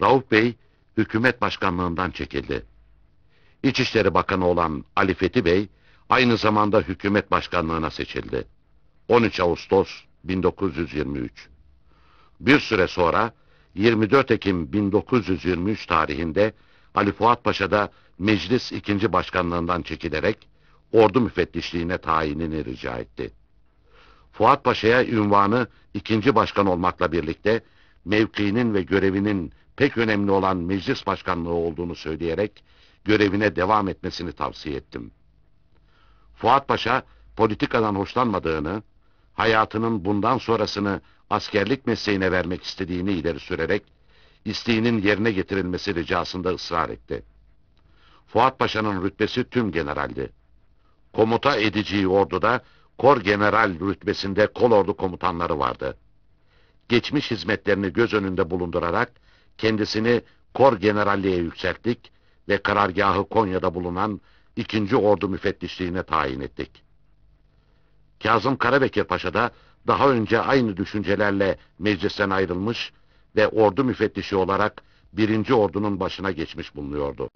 Rauf Bey hükümet başkanlığından çekildi. İçişleri Bakanı olan Ali Fethi Bey aynı zamanda hükümet başkanlığına seçildi. 13 Ağustos 1923. Bir süre sonra 24 Ekim 1923 tarihinde Ali Fuat Paşa da meclis ikinci başkanlığından çekilerek ordu müfettişliğine tayinini rica etti. Fuat Paşa'ya ünvanı ikinci başkan olmakla birlikte mevkiinin ve görevinin pek önemli olan meclis başkanlığı olduğunu söyleyerek görevine devam etmesini tavsiye ettim. Fuat Paşa politikadan hoşlanmadığını, hayatının bundan sonrasını askerlik mesleğine vermek istediğini ileri sürerek isteğinin yerine getirilmesi ricasında ısrar etti. Fuat Paşa'nın rütbesi tüm generaldi. Komuta edeceği orduda kor general rütbesinde kolordu komutanları vardı. Geçmiş hizmetlerini göz önünde bulundurarak kendisini kor generalliğe yükselttik ve karargahı Konya'da bulunan 2. Ordu müfettişliğine tayin ettik. Kazım Karabekir Paşa da daha önce aynı düşüncelerle meclisten ayrılmış ve ordu müfettişi olarak 1. Ordu'nun başına geçmiş bulunuyordu.